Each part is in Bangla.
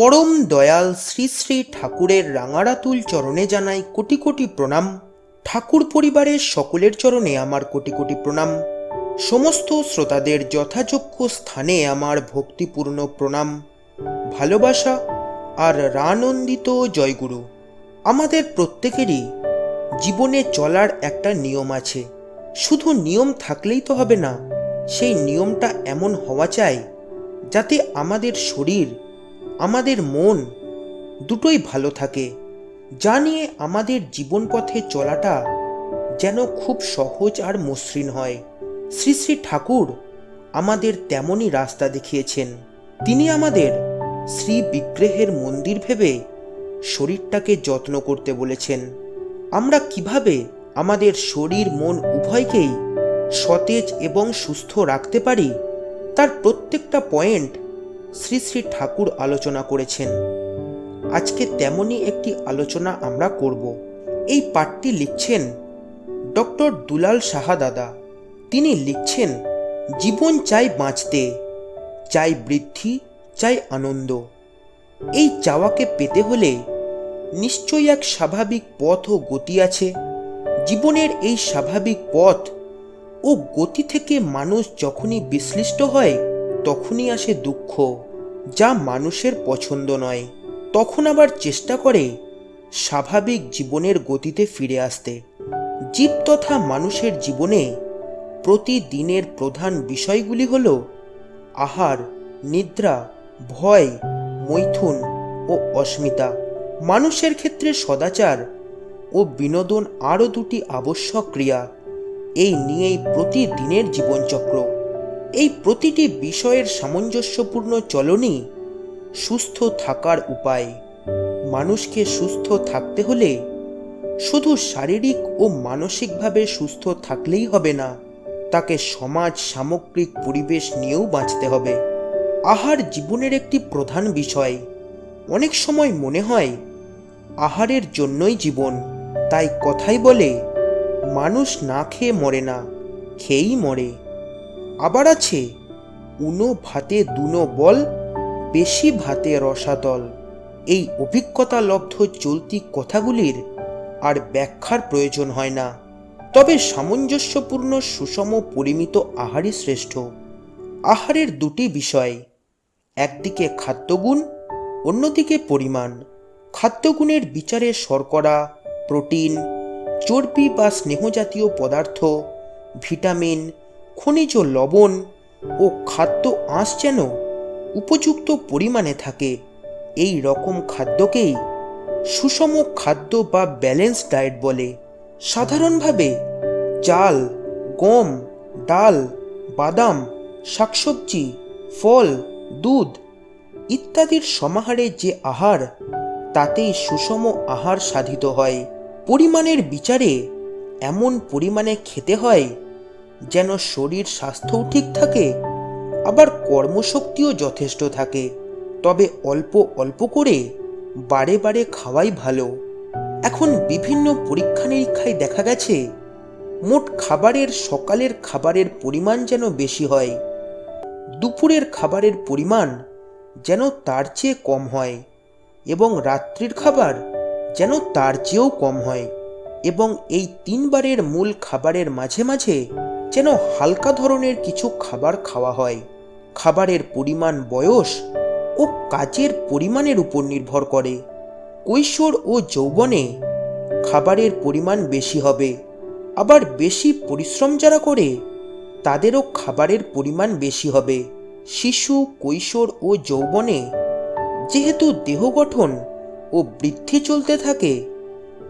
পরম দয়াল শ্রী শ্রী ঠাকুরের রাঙারাতুল চরণে জানাই কোটি কোটি প্রণাম। ঠাকুর পরিবারের সকলের চরণে আমার কোটি কোটি প্রণাম। সমস্ত শ্রোতাদের যথাযোগ্য স্থানে আমার ভক্তিপূর্ণ প্রণাম। ভালোবাসা আর রানন্দিত জয়গুরু, আমাদের প্রত্যেকেরই জীবনে চলার একটা নিয়ম আছে। শুধু নিয়ম থাকলেই তো হবে না, সেই নিয়মটা এমন হওয়া চাই যাতে আমাদের শরীর আমাদের মন দুটোই ভালো থাকে। যা নিয়ে আমাদের জীবন পথে চলাটা যেন খুব সহজ আর মসৃণ হয়। শ্রী শ্রী ঠাকুর আমাদের তেমনই রাস্তা দেখিয়েছেন। তিনি আমাদের শ্রী বিগ্রহের মন্দির ভেবে শরীরটাকে যত্ন করতে বলেছেন। আমরা কীভাবে আমাদের শরীর, মন উভয়কেই সতেজ এবং সুস্থ রাখতে পারি, তার প্রত্যেকটা পয়েন্ট শ্রী শ্রী ঠাকুর আলোচনা করেছেন। আজকে তেমনই একটি আলোচনা আমরা করব। এই পাঠটি লিখছেন ডক্টর দুলাল সাহা দাদা। তিনি লিখছেন, জীবন চাই বাঁচতে, চাই বৃদ্ধি, চাই আনন্দ। এই চাওয়াকে পেতে হলে নিশ্চয়ই এক স্বাভাবিক পথ ও গতি আছে। জীবনের এই স্বাভাবিক পথ ও গতি থেকে মানুষ যখনই বিশ্লিষ্ট হয় তখনই আসে দুঃখ, যা মানুষের পছন্দ নয়। তখন আবার চেষ্টা করে স্বাভাবিক জীবনের গতিতে ফিরে আসতে। জীব তথা মানুষের জীবনে প্রতিদিনের প্রধান বিষয়গুলি হল আহার, নিদ্রা, ভয়, মৈথুন ও অস্মিতা। মানুষের ক্ষেত্রে সদাচার ও বিনোদন আরও দুটি আবশ্যক ক্রিয়া। এই নিয়েই প্রতিদিনের জীবনচক্র। এই প্রতিটি বিষয়ের সামঞ্জস্যপূর্ণ চলনই সুস্থ থাকার উপায়। মানুষকে সুস্থ থাকতে হলে শুধু শারীরিক ও মানসিকভাবে সুস্থ থাকলেই হবে না, তাকে সমাজ সামগ্রিক পরিবেশ নিয়েও বাঁচতে হবে। আহার জীবনের একটি প্রধান বিষয়। অনেক সময় মনে হয়, আহারের জন্যই জীবন, তাই কথাই বলে, মানুষ না খেয়ে মরে না, খেয়েই মরে। আবার আছে। উনো ভাতে দুনো বল, বেশি ভাতে রসাতল এই অভিজ্ঞতা লব্ধ চলতি কথাগুলির আর ব্যাখ্যার প্রয়োজন হয় না। তবে সামঞ্জস্যপূর্ণ, সুষম, পরিমিত আহারই শ্রেষ্ঠ। আহারের দুটি বিষয়, একদিকে খাদ্যগুণ, অন্যদিকে পরিমাণ। খাদ্যগুণের বিচারে শর্করা, প্রোটিন, চর্বি বা স্নেহজাতীয় পদার্থ, ভিটামিন খনিজ লবণ ও খাদ্য আঁশ যেন উপযুক্ত পরিমাণে থাকে। এই রকম খাদ্যকেই সুষম খাদ্য বা ব্যালেন্স ডায়েট বলে। সাধারণভাবে চাল, গম, ডাল, বাদাম, শাকসবজি, ফল, দুধ ইত্যাদির সমাহারে যে আহার, তাতেই সুষম আহার সাধিত হয়। পরিমাণের বিচারে এমন পরিমাণে খেতে হয় যেন শরীর স্বাস্থ্যও ঠিক থাকে, আবার কর্মশক্তিও যথেষ্ট থাকে। তবে অল্প অল্প করে বারে বারে খাওয়াই ভালো। এখন বিভিন্ন পরীক্ষা নিরীক্ষায় দেখা গেছে, মোট খাবারের সকালের খাবারের পরিমাণ যেন বেশি হয়। দুপুরের খাবারের পরিমাণ যেন তার চেয়ে কম হয় এবং রাত্রির খাবার যেন তার চেয়েও কম হয় এবং এই তিনবারের মূল খাবারের মাঝে মাঝে যেন হালকা ধরনের কিছু খাবার খাওয়া হয়। খাবারের পরিমাণ, বয়স ও কাজের পরিমাণের উপর নির্ভর করে। কৈশোর ও যৌবনে খাবারের পরিমাণ বেশি হবে। আবার বেশি পরিশ্রম যারা করে, তাদেরও খাবারের পরিমাণ বেশি হবে। শিশু, কৈশোর ও যৌবনে যেহেতু দেহ গঠন ও বৃদ্ধি চলতে থাকে,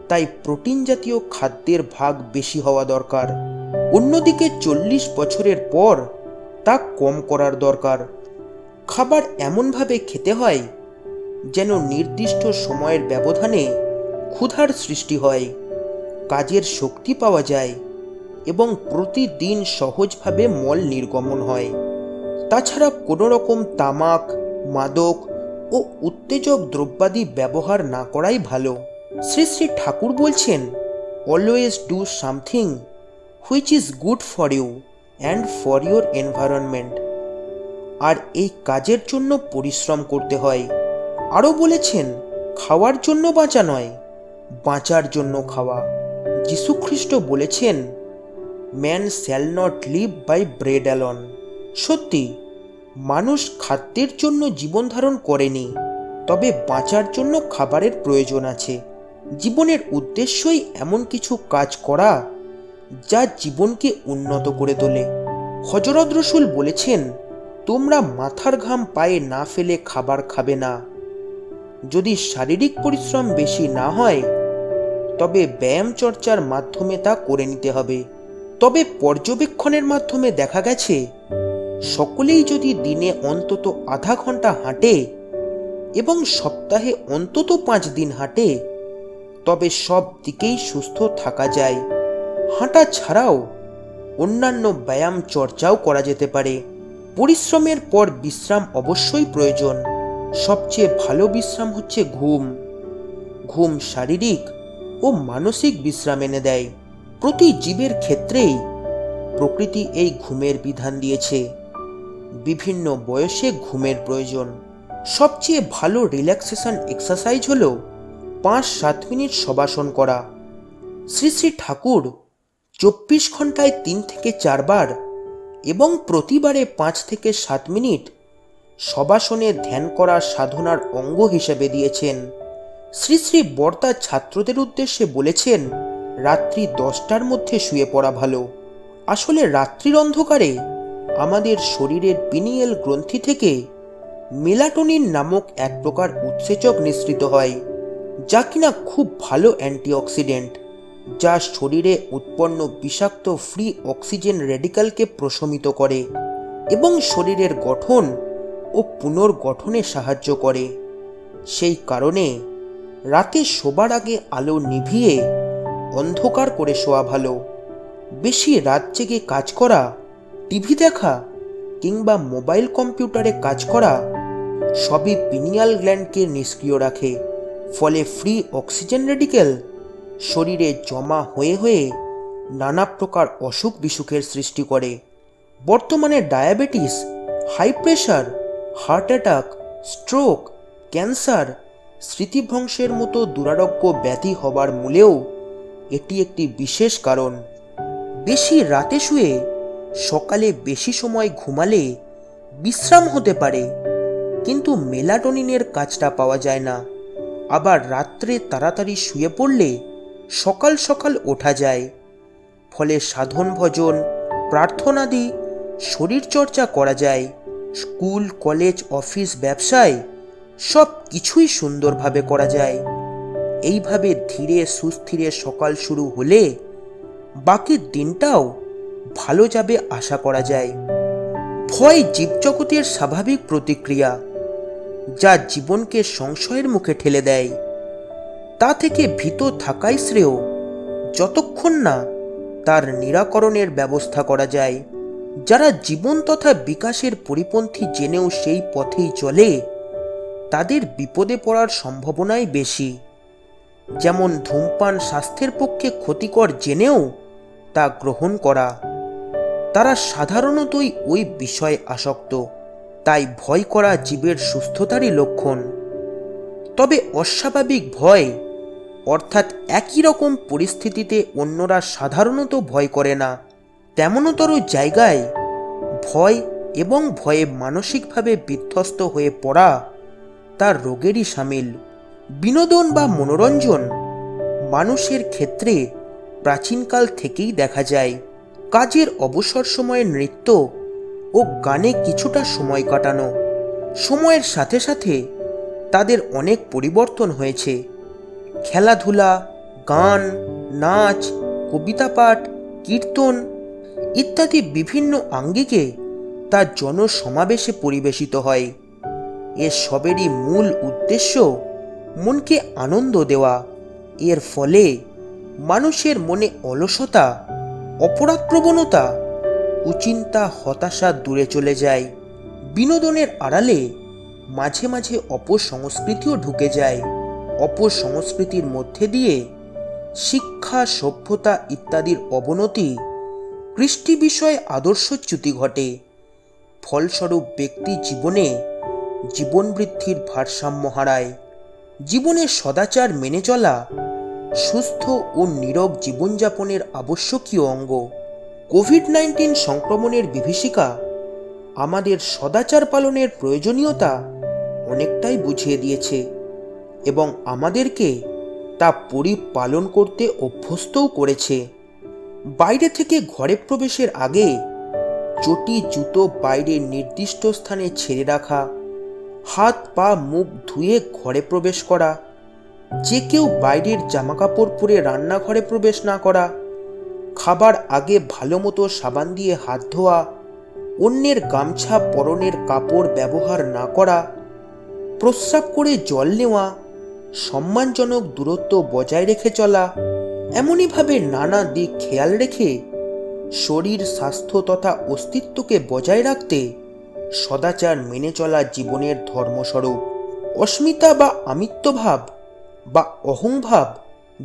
তাই প্রোটিন জাতীয় খাদ্যের ভাগ বেশি হওয়া দরকার। অন্যদিকে চল্লিশ বছরের পর তা কম করার দরকার। খাবার এমনভাবে খেতে হয় যেন নির্দিষ্ট সময়ের ব্যবধানে ক্ষুধার সৃষ্টি হয়, কাজের শক্তি পাওয়া যায় এবং প্রতিদিন সহজভাবে মল নির্গমন হয়। তাছাড়া কোনো রকম তামাক, মাদক ও উত্তেজক দ্রব্যাদি ব্যবহার না করাই ভালো। শ্রী শ্রী ঠাকুর বলছেন always do something which is good for you and for your environment আর এই কাজের জন্য পরিশ্রম করতে হয়। আরও বলেছেন, খাওয়ার জন্য বাঁচা নয়, বাঁচার জন্য খাওয়া। যীশুখ্রিস্ট বলেছেন man shall not live by bread alone সত্যি, মানুষ খাদ্যের জন্য জীবন ধারণ করেনি, তবে বাঁচার জন্য খাবারের প্রয়োজন আছে। জীবনের উদ্দেশ্যই এমন কিছু কাজ করা যা জীবনকে উন্নত করে তোলে। হজরত রসুল বলেছেন, তোমরা মাথার ঘাম পায়ে না ফেলে খাবার খাবে না। যদি শারীরিক পরিশ্রম বেশি না হয়, তবে ব্যায়াম চর্চার মাধ্যমে তা করে নিতে হবে। তবে পর্যবেক্ষণের মাধ্যমে দেখা গেছে, সকলেই যদি দিনে অন্তত আধা ঘণ্টা হাঁটে এবং সপ্তাহে অন্তত পাঁচ দিন হাঁটে, তবে সব দিকেই সুস্থ থাকা যায়। হাঁটা ছাড়াও অন্যান্য ব্যায়াম চর্চাও করা যেতে পারে। পরিশ্রমের পর বিশ্রাম অবশ্যই প্রয়োজন। সবচেয়ে ভালো বিশ্রাম হচ্ছে ঘুম। ঘুম শারীরিক ও মানসিক বিশ্রাম এনে দেয়। প্রতি জীবের ক্ষেত্রেই প্রকৃতি এই ঘুমের বিধান দিয়েছে। বিভিন্ন বয়সে ঘুমের প্রয়োজন। সবচেয়ে ভালো রিল্যাক্সেশন এক্সারসাইজ হল পাঁচ সাত মিনিট শবাসন করা। শ্রী শ্রী ঠাকুর চব্বিশ ঘন্টায় তিন থেকে চারবার এবং প্রতিবারে পাঁচ থেকে সাত মিনিট শবাসনে ধ্যান করা সাধনার অঙ্গ হিসেবে দিয়েছেন। শ্রী শ্রী বর্তা ছাত্রদের উদ্দেশ্যে বলেছেন, রাত্রি দশটার মধ্যে শুয়ে পড়া ভালো। আসলে রাত্রির অন্ধকারে আমাদের শরীরের পিনিয়েল গ্রন্থি থেকে মেলাটোনিন নামক এক প্রকার উৎসেচক নিঃসৃত হয়, যা কিনা খুব ভালো অ্যান্টিঅক্সিডেন্ট। যা শরীরে উৎপন্ন বিষাক্ত ফ্রি অক্সিজেন রেডিক্যালকে প্রশমিত করে এবং শরীরের গঠন ও পুনর্গঠনে সাহায্য করে। সেই কারণে রাতে শোবার আগে আলো নিভিয়ে অন্ধকার করে শোয়া ভালো। বেশি রাত জেগে কাজ করা, টিভি দেখা কিংবা মোবাইল কম্পিউটারে কাজ করা সবই পিনিয়াল গ্ল্যান্ডকে নিষ্ক্রিয় রাখে। ফলে ফ্রি অক্সিজেন রেডিকেল শরীরে জমা হয়ে হয়ে নানা প্রকার অসুখ বিসুখের সৃষ্টি করে। বর্তমানে diabetes, high pressure, heart attack, stroke, cancer স্মৃতিভ্রংশের মতো দুরারোগ্য ব্যাধি হবার মূলেও এটি একটি বিশেষ কারণ। বেশি রাতে শুয়ে, সকালে বেশি সময় ঘুমালে বিশ্রাম হতে পারে, কিন্তু মেলাটোনিনের কাজটা পাওয়া যায় না। আবার রাত্রে তাড়াতাড়ি শুয়ে পড়লে সকাল সকাল ওঠা যায়। ফলে সাধন ভজন, প্রার্থনাদি, শরীরচর্চা করা যায়। স্কুল, কলেজ, অফিস, ব্যবসায় সব কিছুই সুন্দরভাবে করা যায়। এইভাবে ধীরে সুস্থিরে সকাল শুরু হলে বাকি দিনটাও ভালো যাবে আশা করা যায়। ভয় জীবজগতের স্বাভাবিক প্রতিক্রিয়া, যা জীবনকে সংশয়ের মুখে ঠেলে দেয়। তা থেকে ভীত থাকাই শ্রেয়। যতক্ষণ না তার নিরাকরণের ব্যবস্থা করা যায়, যারা জীবন তথা বিকাশের পরিপন্থী জেনেও সেই পথেই চলে, তাদের বিপদে পড়ার সম্ভাবনাই বেশি। যেমন ধূমপান স্বাস্থ্যের পক্ষে ক্ষতিকর জেনেও তা গ্রহণ করা। তারা সাধারণতই ওই বিষয়ে আসক্ত, তাই ভয় করা জীবের সুস্থতারই লক্ষণ। তবে অস্বাভাবিক ভয় অর্থাৎ একই রকম পরিস্থিতিতে অন্যরা সাধারণত ভয় করে না, তেমনতর জায়গায় ভয় এবং ভয়ে মানসিকভাবে বিধ্বস্ত হয়ে পড়া তার রোগেরই সামিল। বিনোদন বা মনোরঞ্জন মানুষের ক্ষেত্রে প্রাচীনকাল থেকেই দেখা যায়। কাজের অবসর সময়ে নৃত্য ও গানে কিছুটা সময় কাটানো। সময়ের সাথে সাথে তাদের অনেক পরিবর্তন হয়েছে। খেলাধুলা, গান, নাচ, কবিতা পাঠ, কীর্তন ইত্যাদি বিভিন্ন আঙ্গিকে তা জনসমাবেশে পরিবেশিত হয়। এর সবেরই মূল উদ্দেশ্য মনকে আনন্দ দেওয়া। এর ফলে মানুষের মনে অলসতা অপরাধ প্রবণতা কুচিন্তা, হতাশা দূরে চলে যায়। বিনোদনের আড়ালে মাঝে মাঝে অপসংস্কৃতিও ঢুকে যায়। অপসংস্কৃতির মধ্যে দিয়ে শিক্ষা, সভ্যতা ইত্যাদির অবনতি কৃষ্টি বিষয়ে আদর্শচ্যুতি ঘটে। ফলস্বরূপ ব্যক্তি জীবনে জীবন বৃদ্ধির ভারসাম্য হারায়। জীবনের সদাচার মেনে চলা সুস্থ ও নীরব জীবনযাপনের আবশ্যকীয় অঙ্গ। কোভিড নাইন্টিন সংক্রমণের বিভীষিকা আমাদের সদাচার পালনের প্রয়োজনীয়তা অনেকটাই বুঝিয়ে দিয়েছে। এবং আমাদেরকে তা পরিপালন করতে অভ্যস্তও করেছে। বাইরে থেকে ঘরে প্রবেশের আগে চটি জুতো বাইরে নির্দিষ্ট স্থানে ছেড়ে রাখা, হাত পা মুখ ধুয়ে ঘরে প্রবেশ করা, যে কেউ বাইরের জামাকাপড় পরে রান্নাঘরে প্রবেশ না করা, খাবার আগে ভালো মতো সাবান দিয়ে হাত ধোয়া, অন্যের গামছা পরনের কাপড় ব্যবহার না করা, প্রস্রাব করে জল নেওয়া সম্মানজনক দূরত্ব বজায় রেখে চলা, এমনইভাবে নানা দিক খেয়াল রেখে শরীর, স্বাস্থ্য তথা অস্তিত্বকে বজায় রাখতে সদাচার মেনে চলা জীবনের ধর্মস্বরূপ। অস্মিতা বা আমিত্বভাব বা অহংভাব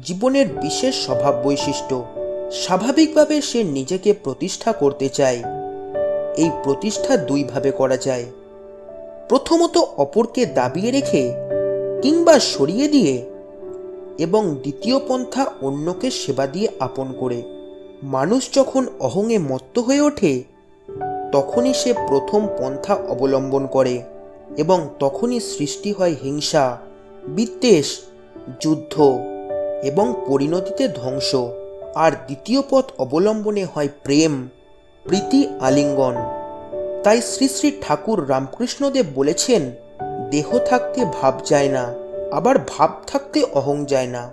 জীবনের বিশেষ স্বভাব বৈশিষ্ট্য। স্বাভাবিকভাবে সে নিজেকে প্রতিষ্ঠা করতে চায়। এই প্রতিষ্ঠা দুইভাবে করা যায়। প্রথমত অপরকে দাবিয়ে রেখে কিংবা সরিয়ে দিয়ে এবং দ্বিতীয় পন্থা অন্যকে সেবা দিয়ে আপন করে। মানুষ যখন অহংয়ে মত্ত হয়ে ওঠে, তখনই সে প্রথম পন্থা অবলম্বন করে এবং তখনই সৃষ্টি হয় হিংসা, বিদ্বেষ, যুদ্ধ এবং পরিণতিতে ধ্বংস। আর দ্বিতীয় পথ অবলম্বনে হয় প্রেম, প্রীতি, আলিঙ্গন। তাই শ্রী শ্রী ঠাকুর রামকৃষ্ণদেব বলেছেন দেহ থাকতে ভাব যায় না, আবার ভাব থাকতে অহং যায় না।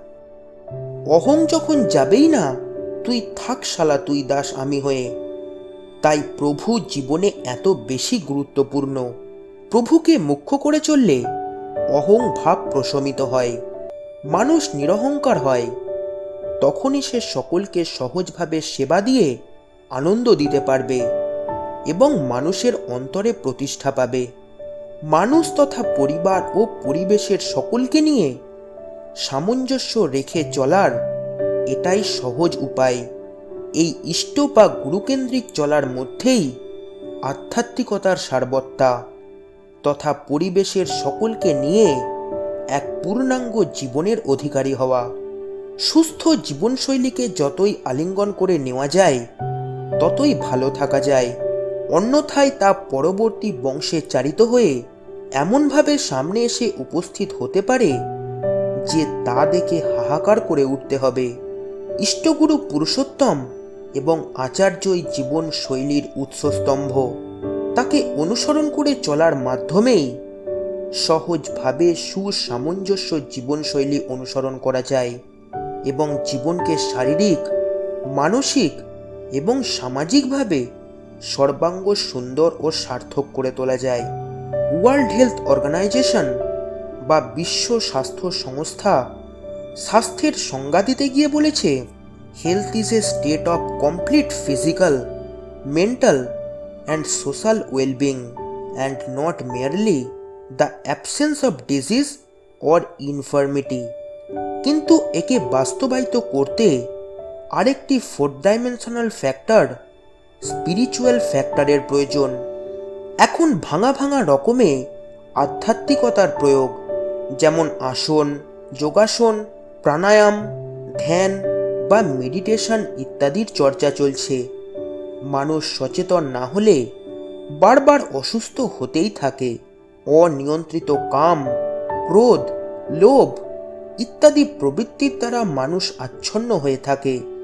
অহং যখন যাবেই না, তুই থাক শালা, তুই দাস আমি হয়ে। তাই প্রভু জীবনে এত বেশি গুরুত্বপূর্ণ। প্রভুকে মুখ্য করে চললে অহং ভাব প্রশমিত হয়, মানুষ নিরহংকার হয়। তখনই সে সকলকে সহজভাবে সেবা দিয়ে আনন্দ দিতে পারবে এবং মানুষের অন্তরে প্রতিষ্ঠা পাবে। মানুষ তথা পরিবার ও পরিবেশের সকলকে নিয়ে সামঞ্জস্য রেখে চলার এটাই সহজ উপায়। এই ইষ্ট বা গুরুকেন্দ্রিক চলার মধ্যেই আধ্যাত্মিকতার সারবত্তা তথা পরিবেশের সকলকে নিয়ে এক পূর্ণাঙ্গ জীবনের অধিকারী হওয়া। সুস্থ জীবনশৈলীকে যতই আলিঙ্গন করে নেওয়া যায়, ততই ভালো থাকা যায়। অন্যথায় তা পরবর্তী বংশে চারিত হয়ে এমনভাবে সামনে এসে উপস্থিত হতে পারে যে তা দেখে হাহাকার করে উঠতে হবে। ইষ্টগুরু পুরুষোত্তম এবং আচার্যই জীবন শৈলীর উৎসস্তম্ভ। তাকে অনুসরণ করে চলার মাধ্যমেই সহজভাবে সুসামঞ্জস্য জীবনশৈলী অনুসরণ করা যায় এবং জীবনকে শারীরিক, মানসিক এবং সামাজিকভাবে সর্বাঙ্গ সুন্দর ও সার্থক করে তোলা যায়। ওয়ার্ল্ড হেলথ অর্গানাইজেশন বা বিশ্ব স্বাস্থ্য সংস্থা স্বাস্থ্যের সংজ্ঞা দিতে গিয়ে বলেছে health is a state of complete physical mental and social wellbeing and not merely the absence of disease or infirmity কিন্তু একে বাস্তবায়িত করতে আরেকটি ফোর ডাইমেনশনাল ফ্যাক্টর স্পিরিচুয়াল ফ্যাক্টরের প্রয়োজন। এখন ভাঙা ভাঙা রকমে আধ্যাত্মিকতার প্রয়োগ, যেমন আসন, যোগাসন, প্রাণায়াম, ধ্যান বা মেডিটেশন ইত্যাদির চর্চা চলছে। মানুষ সচেতন না হলে বারবার অসুস্থ হতেই থাকে। অনিয়ন্ত্রিত কাম, ক্রোধ, লোভ ইত্যাদি প্রবৃত্তির দ্বারা মানুষ আচ্ছন্ন হয়ে থাকে।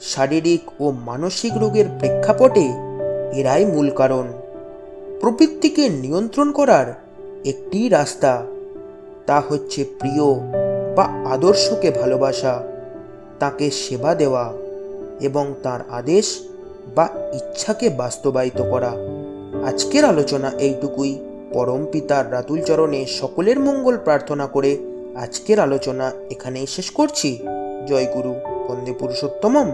শারীরিক ও মানসিক রোগের প্রেক্ষাপটে এরাই মূল কারণ। প্রবৃত্তিকে নিয়ন্ত্রণ করার একটি রাস্তা, তা হচ্ছে প্রিয় বা আদর্শকে ভালোবাসা, তাকে সেবা দেওয়া এবং তার আদেশ বা ইচ্ছাকে বাস্তবায়িত করা। আজকের আলোচনা এইটুকুই। পরম পিতার রাতুল চরণে সকলের মঙ্গল প্রার্থনা করে আজকের আলোচনা এখানেই শেষ করছি। জয় গুরু। বন্দে পুরুষোত্তমম